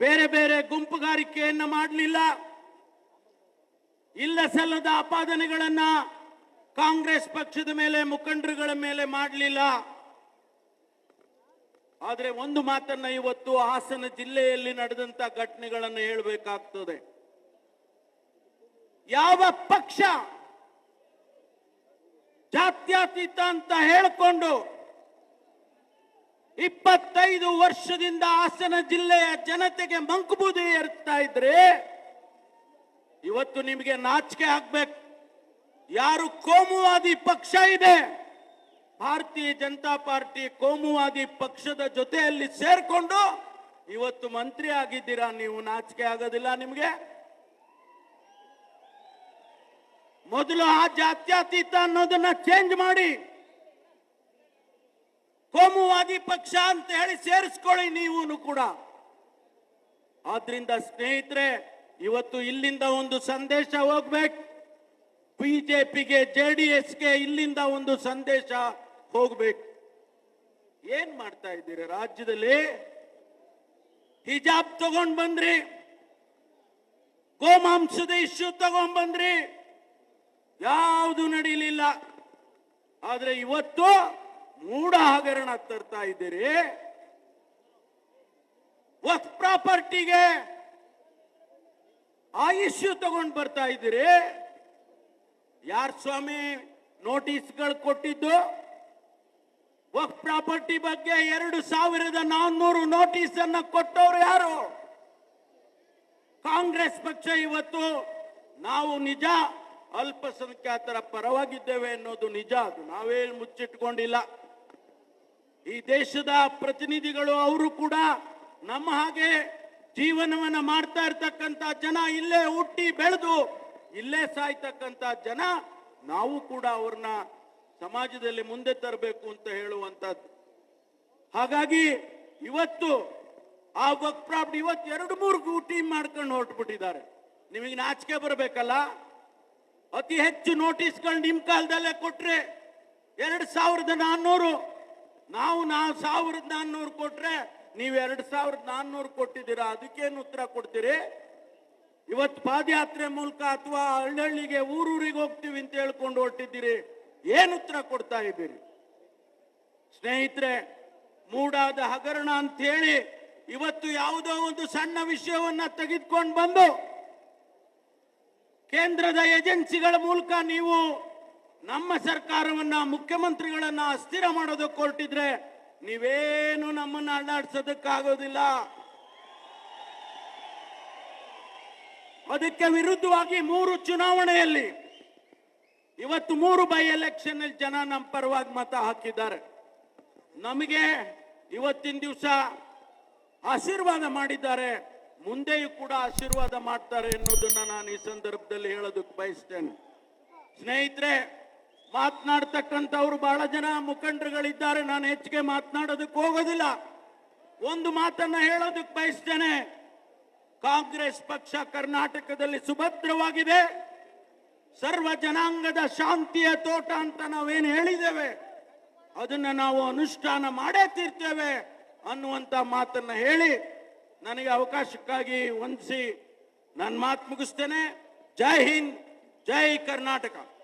ಬೇರೆ ಬೇರೆ ಗುಂಪುಗಾರಿಕೆಯನ್ನು ಮಾಡಲಿಲ್ಲ. ಇಲ್ಲ ಸಲ್ಲದ ಆಪಾದನೆಗಳನ್ನ ಕಾಂಗ್ರೆಸ್ ಪಕ್ಷದ ಮೇಲೆ, ಮುಖಂಡರುಗಳ ಮೇಲೆ ಮಾಡಲಿಲ್ಲ. ಆದರೆ ಒಂದು ಮಾತನ್ನ ಇವತ್ತು ಹಾಸನ ಜಿಲ್ಲೆಯಲ್ಲಿ ನಡೆದಂತ ಘಟನೆಗಳನ್ನು ಹೇಳಬೇಕಾಗ್ತದೆ. ಯಾವ ಪಕ್ಷ ಜಾತ್ಯತೀತ ಅಂತ ಹೇಳಿಕೊಂಡು ಇಪ್ಪತ್ತೈದು ವರ್ಷದಿಂದ ಹಾಸನ ಜಿಲ್ಲೆಯ ಜನತೆಗೆ ಮಂಕುಬೂದಿ ಏರ್ತಾ ಇದ್ರೆ ಇವತ್ತು ನಿಮಗೆ ನಾಚಿಕೆ ಆಗ್ಬೇಕು. ಯಾರು ಕೋಮುವಾದಿ ಪಕ್ಷ ಇದೆ, ಭಾರತೀಯ ಜನತಾ ಪಾರ್ಟಿ ಕೋಮುವಾದಿ ಪಕ್ಷದ ಜೊತೆಯಲ್ಲಿ ಸೇರ್ಕೊಂಡು ಇವತ್ತು ಮಂತ್ರಿ ಆಗಿದ್ದೀರಾ, ನೀವು ನಾಚಿಕೆ ಆಗೋದಿಲ್ಲ ನಿಮಗೆ? ಮೊದಲು ಆ ಜಾತ್ಯತೀತ ಅನ್ನೋದನ್ನ ಚೇಂಜ್ ಮಾಡಿ. ಕೋಮುವಾದಿ ಪಕ್ಷ ಅಂತ ಹೇಳಿ ಸೇರಿಸ್ಕೊಳ್ಳಿ ನೀವು ಕೂಡ. ಆದ್ರಿಂದ ಸ್ನೇಹಿತರೆ, ಇವತ್ತು ಇಲ್ಲಿಂದ ಒಂದು ಸಂದೇಶ ಹೋಗ್ಬೇಕು. ಬಿಜೆಪಿಗೆ ಜೆ ಡಿ ಎಸ್ಗೆ ಇಲ್ಲಿಂದ ಒಂದು ಸಂದೇಶ ಹೋಗ್ಬೇಕು. ಏನ್ ಮಾಡ್ತಾ ಇದ್ದೀರಿ ರಾಜ್ಯದಲ್ಲಿ? ಹಿಜಾಬ್ ತಗೊಂಡ್ ಬಂದ್ರಿ. ಗೋಮಾಂಸದ ಇಶ್ಯೂ ತಗೊಂಡ್ ಬಂದ್ರಿ. ಯಾವುದು ನಡೀಲಿಲ್ಲ. ಆದ್ರೆ ಇವತ್ತು ಮೂಢ ಹಗರಣ ತರ್ತಾ ಇದ್ದೀರಿ. ವಕ್ ಪ್ರಾಪರ್ಟಿಗೆ ಆ ತಗೊಂಡ್ ಬರ್ತಾ ಇದ್ದೀರಿ. ಯಾರ್ ಸ್ವಾಮಿ ನೋಟಿಸ್ಗಳು ಕೊಟ್ಟಿದ್ದು? ವಕ್ ಪ್ರಾಪರ್ಟಿ ಬಗ್ಗೆ ಎರಡು ಸಾವಿರದ ನಾನ್ನೂರು ನೋಟಿಸ್ ಅನ್ನ ಕೊಟ್ಟವರು ಯಾರು? ಕಾಂಗ್ರೆಸ್ ಪಕ್ಷ ಇವತ್ತು ನಾವು ನಿಜ ಅಲ್ಪಸಂಖ್ಯಾತರ ಪರವಾಗಿದ್ದೇವೆ ಅನ್ನೋದು ನಿಜ. ಅದು ನಾವೇ ಮುಚ್ಚಿಟ್ಕೊಂಡಿಲ್ಲ. ಈ ದೇಶದ ಪ್ರತಿನಿಧಿಗಳು ಅವರು ಕೂಡ ನಮ್ಮ ಹಾಗೆ ಜೀವನವನ್ನ ಮಾಡ್ತಾ ಇರ್ತಕ್ಕಂಥ ಜನ ಇಲ್ಲೇ ಹುಟ್ಟಿ ಬೆಳೆದು ಇಲ್ಲೇ ಸಾಯ್ತಕ್ಕಂಥ ಜನ ನಾವು ಕೂಡ ಅವ್ರನ್ನ ಸಮಾಜದಲ್ಲಿ ಮುಂದೆ ತರಬೇಕು ಅಂತ ಹೇಳುವಂಥದ್ದು. ಹಾಗಾಗಿ ಇವತ್ತು ಆ ವರ್ಕ್ ಪ್ರಾಪರ್ಟಿ ಇವತ್ತು ಎರಡು ಮೂರು ಟೀಮ್ ಮಾಡ್ಕೊಂಡು ಹೊರಟ್ಬಿಟ್ಟಿದ್ದಾರೆ. ನಿಮಗೆ ನಾಚಿಕೆ ಬರಬೇಕಲ್ಲ? ಅತಿ ಹೆಚ್ಚು ನೋಟಿಸ್ಗಳು ನಿಮ್ಮ ಕಾಲದಲ್ಲೇ ಕೊಟ್ರೆ ಎರಡು ಸಾವಿರದ ನಾನ್ನೂರು ನಾವು ನಾವು ಸಾವಿರದ ನಾನ್ನೂರು ಕೊಟ್ರೆ ನೀವು ಎರಡ್ ಸಾವಿರದ ನಾನ್ನೂರು ಕೊಟ್ಟಿದ್ದೀರಾ? ಅದಕ್ಕೇನು ಉತ್ತರ ಕೊಡ್ತೀರಿ? ಇವತ್ತು ಪಾದಯಾತ್ರೆ ಮೂಲಕ ಅಥವಾ ಹಳ್ಳಿಗೆ ಊರೂರಿಗೆ ಹೋಗ್ತೀವಿ ಅಂತ ಹೇಳ್ಕೊಂಡು ಹೊರಟಿದ್ದೀರಿ. ಏನು ಉತ್ತರ ಕೊಡ್ತಾ ಇದ್ದೀರಿ? ಸ್ನೇಹಿತರೆ, ಮೂಡಾದ ಹಗರಣ ಅಂತ ಹೇಳಿ ಇವತ್ತು ಯಾವುದೋ ಒಂದು ಸಣ್ಣ ವಿಷಯವನ್ನ ತೆಗೆದುಕೊಂಡು ಬಂದು ಕೇಂದ್ರದ ಏಜೆನ್ಸಿಗಳ ಮೂಲಕ ನೀವು ನಮ್ಮ ಸರ್ಕಾರವನ್ನ ಮುಖ್ಯಮಂತ್ರಿಗಳನ್ನ ಅಸ್ಥಿರ ಮಾಡೋದಕ್ಕೆ ಹೊರಟಿದ್ರೆ ನೀವೇನು ನಮ್ಮನ್ನ ಅಲ್ಲಾಡ್ಸೋದಕ್ಕಾಗೋದಿಲ್ಲ. ಅದಕ್ಕೆ ವಿರುದ್ಧವಾಗಿ ಮೂರು ಚುನಾವಣೆಯಲ್ಲಿ ಇವತ್ತು ಮೂರು ಬೈ ಎಲೆಕ್ಷನ್ ಅಲ್ಲಿ ಜನ ನಮ್ಮ ಪರವಾಗಿ ಮತ ಹಾಕಿದ್ದಾರೆ. ನಮಗೆ ಇವತ್ತಿನ ದಿವಸ ಆಶೀರ್ವಾದ ಮಾಡಿದ್ದಾರೆ. ಮುಂದೆಯೂ ಕೂಡ ಆಶೀರ್ವಾದ ಮಾಡ್ತಾರೆ ಎನ್ನುವುದನ್ನ ನಾನು ಈ ಸಂದರ್ಭದಲ್ಲಿ ಹೇಳೋದಕ್ಕೆ ಬಯಸ್ತೇನೆ. ಸ್ನೇಹಿತರೆ ಮಾತನಾಡ್ತಕ್ಕಂಥವ್ರು ಬಹಳ ಜನ ಮುಖಂಡರುಗಳಿದ್ದಾರೆ. ನಾನು ಹೆಚ್ಚಿಗೆ ಮಾತನಾಡೋದಕ್ಕೆ ಹೋಗೋದಿಲ್ಲ. ಒಂದು ಮಾತನ್ನ ಹೇಳೋದಕ್ಕೆ ಬಯಸ್ತೇನೆ ಕಾಂಗ್ರೆಸ್ ಪಕ್ಷ ಕರ್ನಾಟಕದಲ್ಲಿ ಸುಭದ್ರವಾಗಿದೆ. ಸರ್ವ ಜನಾಂಗದ ಶಾಂತಿಯ ತೋಟ ಅಂತ ನಾವೇನು ಹೇಳಿದ್ದೇವೆ? ಅದನ್ನ ನಾವು ಅನುಷ್ಠಾನ ಮಾಡೇ ತೀರ್ತೇವೆ ಅನ್ನುವಂತ ಮಾತನ್ನ ಹೇಳಿ ನನಗೆ ಅವಕಾಶಕ್ಕಾಗಿ ವಂದಿಸಿ. ನನ್ನ ಮಾತು ಮುಗಿಸ್ತೇನೆ. ಜೈ ಹಿಂದ್, ಜೈ ಕರ್ನಾಟಕ.